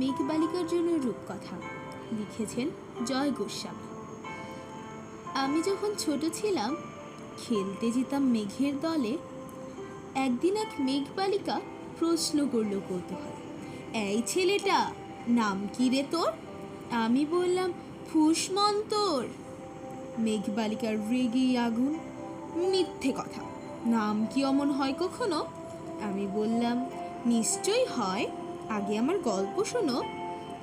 মেঘবালিকার জন্য রূপকথা। লিখেছেন জয় গোস্বামী। আমি যখন ছোট ছিলাম, খেলতে যেতাম মেঘের দলে। একদিন এক মেঘবালিকা প্রশ্ন করল কৌতূহল, এই ছেলেটা, নাম কি রে তোর? আমি বললাম ফুসমন্তর মেঘবালিকার রেগে আগুন, মিথ্যে কথা, নাম কি অমন হয় কখনো? আমি বললাম, নিশ্চয়ই হয়। আগে আমার গল্প শোনো।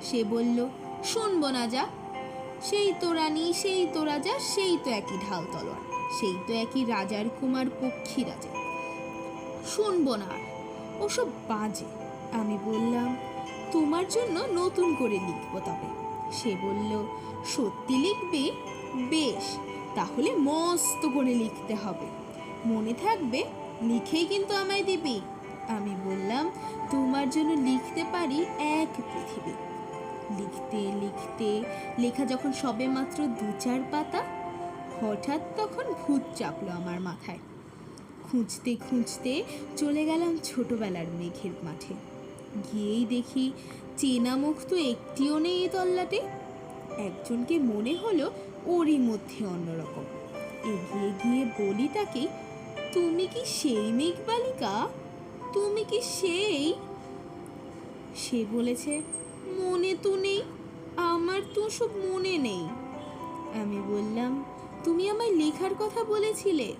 সে বলল শুনব না যা সেই তো রানী, সেই তো রাজা, সেই তো একই ঢাল তলোয়ার, সেই তো একই রাজার কুমার পক্ষী রাজা। শুনব না ওসব বাজে। আমি বললাম, তোমার জন্য নতুন করে লিখব তবে। সে বলল, সত্যি লিখবি? বেশ, তাহলে মস্ত করে লিখতে হবে। মনে থাকবে, লিখেই কিন্তু আমায় দিবি। আমি বললাম, তোমার জন্য লিখতে পারি এক পৃথিবী। লিখতে লিখতে, লেখা যখন সবে মাত্র দু চার পাতা, হঠাৎ তখন ভূত চাপলো আমার মাথায়। খুঁজতে খুঁজতে চলে গেলাম ছোটবেলার মেঘের মাঠে। গিয়েই দেখি চেনা মুখ তো একটিও নেই এই তল্লাটে। একজনকে মনে হলো ওরই মধ্যে অন্যরকম। এগিয়ে গিয়ে বলি তাকে, তুমি কি সেই মেঘবালিকা? তুমি কি সেই? সে বলেছে, মনে তো নেই, আমার তো সব মনে নেই। আমি বললাম, তুমি আমায় লেখার কথা বলেছিলে।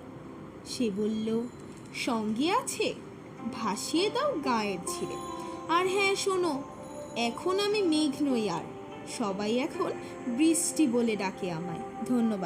সে বলল, সঙ্গে আছে, ভাসিয়ে দাও গায়ের ছিলে আর হ্যাঁ শোনো, এখন আমি মেঘ নই আর, সবাই এখন বৃষ্টি বলে ডাকে আমায়। ধন্যবাদ।